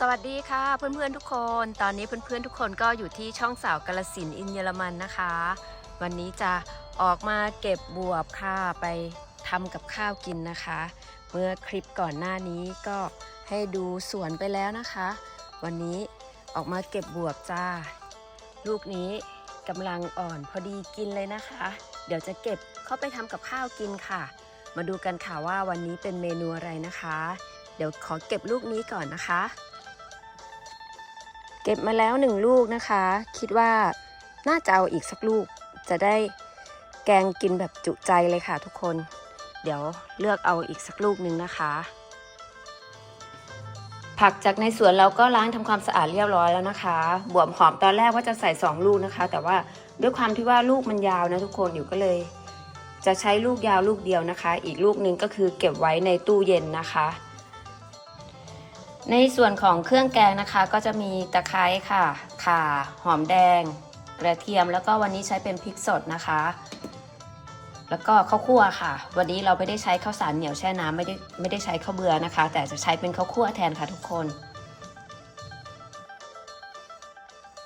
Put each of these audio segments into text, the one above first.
สวัสดีค่ะเพื่อนๆทุกคน ตอนนี้เพื่อนๆทุกคนก็อยู่ที่ช่องสาวกาลสินอินเยอรมันนะคะ วันนี้จะออกมาเก็บบวบค่ะไปทำกับข้าวกินนะคะ เมื่อคลิปก่อนหน้านี้ก็ให้ดูสวนไปแล้วนะคะ วันนี้ออกมาเก็บบวบจ้า ลูกนี้กำลังอ่อนพอดีกินเลยนะคะ เดี๋ยวจะเก็บเข้าไปทำกับข้าวกินค่ะ มาดูกันค่ะว่าวันนี้เป็นเมนูอะไรนะคะ เดี๋ยวขอเก็บลูกนี้ก่อนนะคะ เก็บมาแล้วหนึ่งลูกนะคะ คิดว่าน่าจะเอาอีกสักลูก จะได้แกงกินแบบจุใจเลยค่ะทุกคน เดี๋ยวเลือกเอาอีกสักลูกหนึ่งนะคะ ผักจากในสวนเราก็ล้างทำความสะอาดเรียบร้อยแล้วนะคะ บวบหอมตอนแรกว่าจะใส่ 2 ลูกนะคะ แต่ว่าด้วยความที่ว่าลูกมันยาวนะทุกคนอยู่ก็เลย จะใช้ลูกยาวลูกเดียวนะคะ อีกลูกหนึ่งก็คือเก็บไว้ในตู้เย็นนะคะ ในส่วนของเครื่องแกงนะคะ ก็จะมีตะไคร้ค่ะ ข่า หอมแดง กระเทียม แล้วก็วันนี้ใช้เป็นพริกสดนะคะ แล้วก็ข้าวคั่วค่ะ วันนี้เราไม่ได้ใช้ข้าวสารเหนียวแช่น้ำไม่ได้ไม่ได้ใช้ข้าวเบื่อนะคะ แต่จะใช้เป็นข้าวคั่วแทนค่ะทุกคน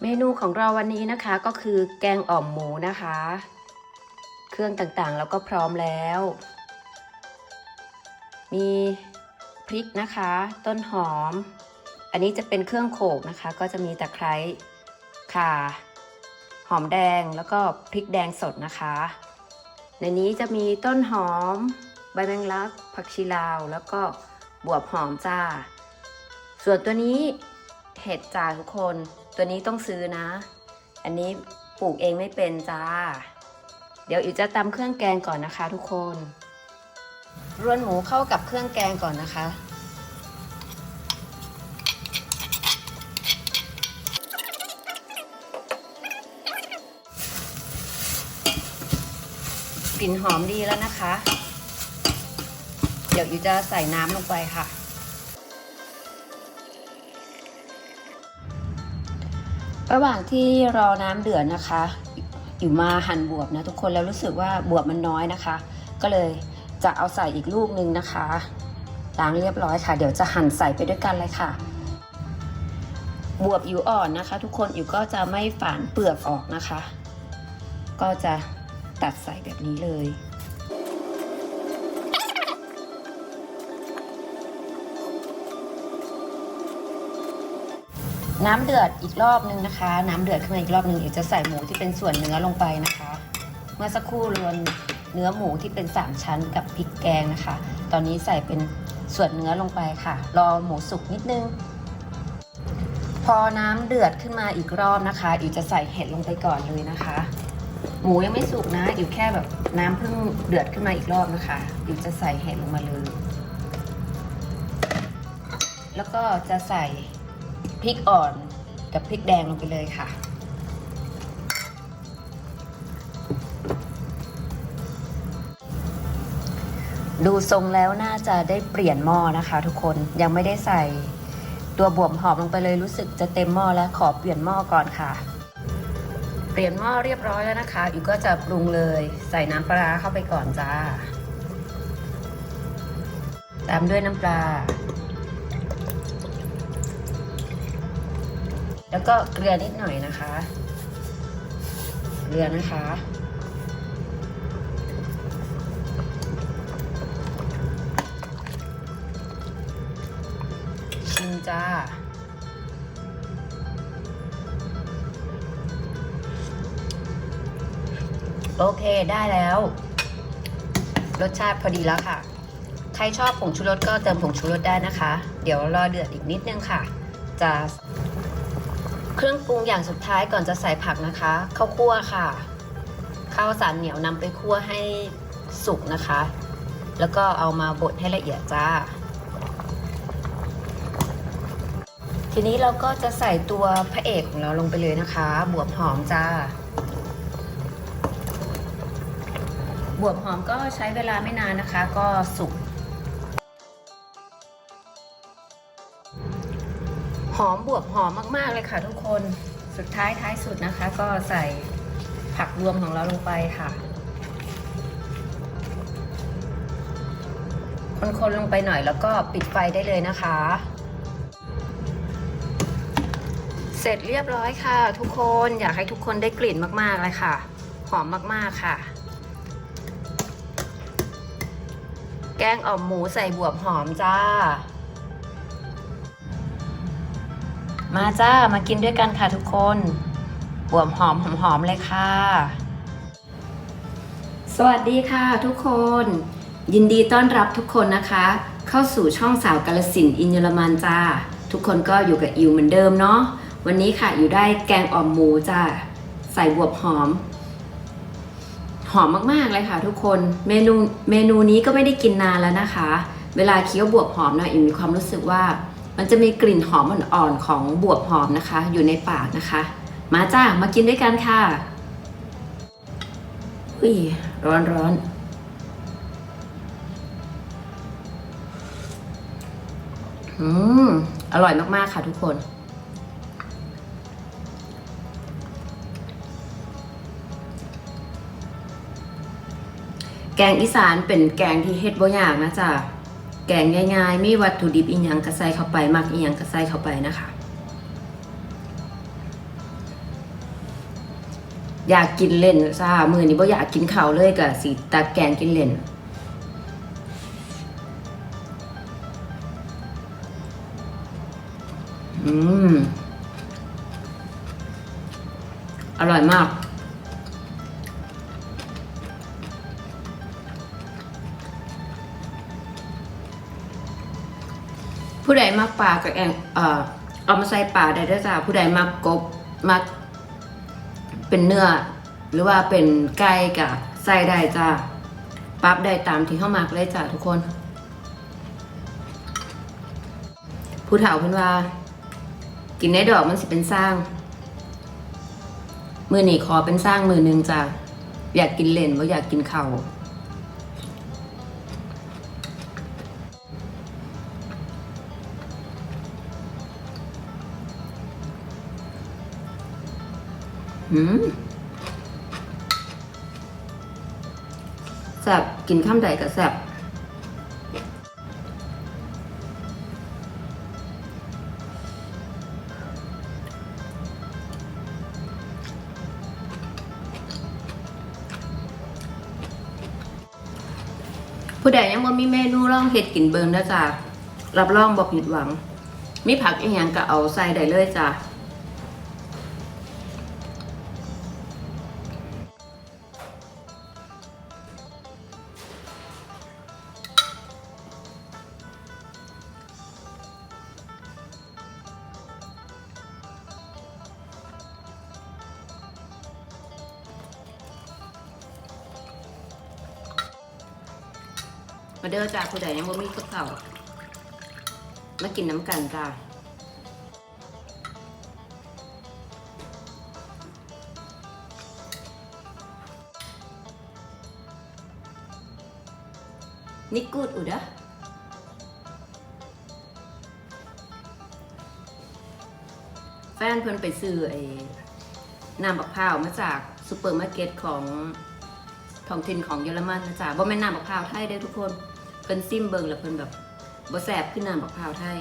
เมนูของเราวันนี้นะคะก็คือแกงอ่อมหมูนะคะ เครื่องต่างๆแล้วก็พร้อมแล้ว มี พริกนะคะ ต้นหอม อันนี้จะเป็นเครื่องโขกนะคะ ก็จะมีตะไคร้ข่า หอมแดงแล้วก็พริกแดงสดนะคะ ในนี้จะมีต้นหอม ใบแมงลัก ผักชีลาว แล้วก็บวบหอมจ้า ส่วนตัวนี้เห็ดจ้าทุกคน ตัวนี้ต้องซื้อนะ อันนี้ปลูกเองไม่เป็นจ้า เดี๋ยวอิ๋วจะตำเครื่องแกงก่อนนะคะทุกคน รวนหมูเข้ากับเครื่องแกงก่อนนะคะ กลิ่นหอมดีแล้วนะคะ เดี๋ยวอิ๋วจะใส่น้ำลงไปค่ะ ระหว่างที่รอน้ำเดือดนะคะ อยู่มาหั่นบวบนะทุกคนแล้วรู้สึกว่าบวบมันน้อยนะคะ ก็เลย จะเอาใส่อีกลูกหนึ่งนะคะล้างเรียบร้อยค่ะ เดี๋ยวจะหั่นใส่ไปด้วยกันเลยค่ะ บวบอยู่อ่อนนะคะ ทุกคนอยู่ก็จะไม่ฝานเปลือกออกนะคะ ก็จะตัดใส่แบบนี้เลยน้ำเดือดอีกรอบนึงนะคะ น้ำเดือดขึ้นมาอีกรอบนึงเดี๋ยวจะใส่หมูที่เป็นส่วนเนื้อลงไปนะคะ เมื่อสักครู่รวน เนื้อหมูที่เป็นสามชั้นกับพริกแกงนะคะ ตอนนี้ใส่เป็นส่วนเนื้อลงไปค่ะ รอหมูสุกนิดนึง พอน้ำเดือดขึ้นมาอีกรอบนะคะอิ๋วจะใส่เห็ดลงไปก่อนเลยนะคะ หมูยังไม่สุกนะอิ๋วแค่แบบน้ำเพิ่งเดือดขึ้นมาอีกรอบนะคะอิ๋วจะใส่เห็ดลงมาเลยแล้วก็จะใส่พริกอ่อนกับพริกแดงลงไปเลยค่ะ ดูทรงแล้วน่าจะได้เปลี่ยนหม้อนะคะทุกคนยังไม่ได้ใส่ ตัวบวมหอมลงไปเลยรู้สึกจะเต็มหม้อแล้วขอเปลี่ยนหม้อก่อนค่ะ เปลี่ยนหม้อเรียบร้อยแล้วนะคะอีกก็จะปรุงเลยใส่น้ำปลาเข้าไปก่อนจ้า ตามด้วยน้ำปลา แล้วก็เกลือนิดหน่อยนะคะ เกลือนะคะ จ้า โอเคได้แล้ว รสชาติพอดีแล้วค่ะ ใครชอบผงชูรสก็เติมผงชูรสได้นะคะ เดี๋ยวรอเดือดอีกนิดนึงค่ะ จะเครื่องปรุงอย่างสุดท้ายก่อนจะใส่ผักนะคะข้าวคั่วค่ะข้าวสารเหนียวนำไปคั่วให้สุกนะคะ แล้วก็เอามาบดให้ละเอียดจ้า ทีนี้เราก็จะใส่ตัวพระเอกของเราลงไปเลยนะคะ บวบหอมจ้า บวบหอมก็ใช้เวลาไม่นานนะคะ ก็สุก หอมบวบหอมมากๆเลยค่ะทุกคน สุดท้ายท้ายสุดนะคะ ก็ใส่ผักรวมของเราลงไปค่ะ คนๆลงไปหน่อยแล้วก็ปิดไฟได้เลยนะคะ เสร็จเรียบร้อยค่ะ ทุกคนอยากให้ทุกคนได้กลิ่นมากๆเลยค่ะ หอมมากๆค่ะ แกงอ่อมหมูใส่บวบหอมจ้า มาจ้ามากินด้วยกันค่ะทุกคนบวบหอมหอมๆเลยค่ะ สวัสดีค่ะทุกคน ยินดีต้อนรับทุกคนนะคะ เข้าสู่ช่องสาวกาลสินอินยอรมันจ้าทุกคนก็อยู่กับอิวเหมือนเดิมเนาะ วันนี้ค่ะอยู่ได้แกงอ่อมหมูจ้าใส่บวบหอม หอมมากๆเลยค่ะ ทุกคนเมนูเมนูนี้ก็ไม่ได้กินนานแล้วนะคะ เวลาเคี้ยวบวบหอมนะอิมมีความรู้สึกว่า มันจะมีกลิ่นหอมอ่อนๆของบวบหอมนะคะ อยู่ในปากนะคะ มาจ้ามากินด้วยกันค่ะอุ้ยร้อนร้อนอืมอร่อยมากๆค่ะทุกคน แกงอีสานเป็นแกงที่เฮ็ดบ่ยากนะจ๊ะแกงง่ายๆ มีวัตถุดิบอีหยังก็ใส่เข้าไปมักอีหยังก็ใส่เข้าไปนะคะ อยากกินเล่นจ้ามือนี้บ่อยากกินข้าวเลยก็สิตักแกงกินเล่นอืม อร่อยมาก ผู้ใดมักปลากับแองเอ่อเอามาใส่ปลาได้ด้วยจ้าผู้ใดมักกบมักเป็นเนื้อ หรือว่าเป็นไก่กับใส่ได้จ้าปรับได้ตามที่เข้ามักเลยจ้าทุกคน ผู้เฒ่าเพิ่นว่า กินในดอกมันสิเป็นสร้าง มือหนีขอเป็นสร้างมือหนึ่งจ้าอยากกินเล่นว่าอยากกินเข่า แซ่บกินข้ามใดกับแซ่บผู้ใดยังบ่มีเมนูลองเฮ็ดกินเบิงนะจ้ะรับรองบ่ผิดหวัง มีผักอีหยังก็เอาใส่ได้เลยจ้ะ มาเด้อจ้าผู้ใดยังบ่มีกับข้าวมากินน้ำกันจ้านี่กูดอุดะแฟนเพิ่นไปซื้อไอ้น้ำบักพร้าวมาจากซูเปอร์มาร์เก็ตของท้องถิ่นของเยอรมันนะจ๊ะบ่แม่นน้ำบักพร้าวไทยเด้อทุกคน เพิ่นซิมเบิงแล้วเพิ่นแบบบ่แซ่บขึ้นน้ำบักพร้าวไทย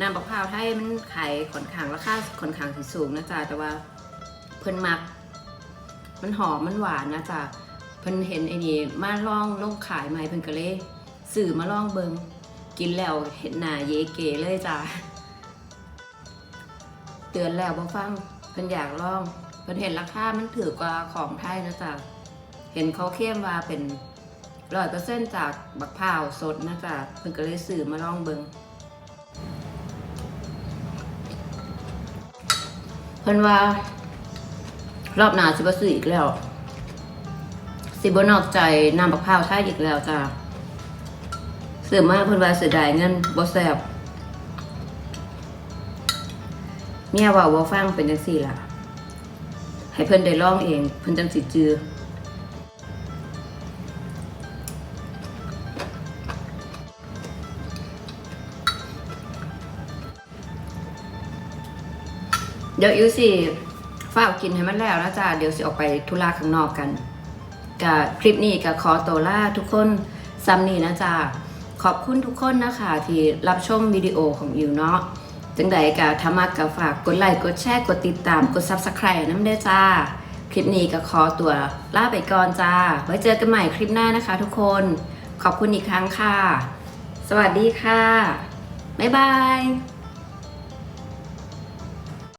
น้ำบักพร้าวไทยมันขายค่อนขางราคาค่อนขางสิสูงนะจ๊ะแต่ว่าเพิ่นมัก มันหอมมันหวานนะจ๊ะเพิ่นเห็นไอ้นี่มาลองลงขายใหม่เพิ่นก็เลยซื้อมาลองเบิงกินแล้วเห็นหน้าเยเกเลยจ้ะเตือนแล้วบ่ฟังเพิ่นอยากลองเพิ่นเห็นราคามันถือกว่าของไทยนะจ๊ะเห็นเขาเข้มว่าเป็น ร้อยเปอร์เซ็นต์จากบักพร้าวสดนะจ๊ะเพิ่นก็เลยซื้อมาลองเบิงเพิ่นว่ารอบหน้าสิบ่ซื้ออีกแล้ว สิบ่นอกใจน้ำบักพร้าวไทยอีกแล้วจ้ะซื้อมาเพิ่นว่าเสียดายเงินบ่แซ่บเมียว่าบ่ฟังเป็นจังซี่ล่ะ ให้เพิ่นได้ลองเอง เพิ่นจังสิจือ เดี๋ยวอิวสิฝ้ากกินให้มันแล้วนะจ๊ะเดี๋ยวสิออกไปธุระข้างนอกกันกับคลิปนี้ก็ขอตัวลาทุกคนซ้ำนี่นะจ๊ะขอบคุณทุกคนนะคะที่รับชมวิดีโอของอิวเนาะจังใดกับธรรมะกับฝากกดไลค์กดแชร์กดติดตามกด Subscribe น้ำเด้จ้า คลิปนี้ก็ขอตัวลาไปก่อนจ้า ไว้เจอกันใหม่คลิปหน้านะคะทุกคนขอบคุณอีกครั้งค่ะ สวัสดีค่ะ บ๊ายบาย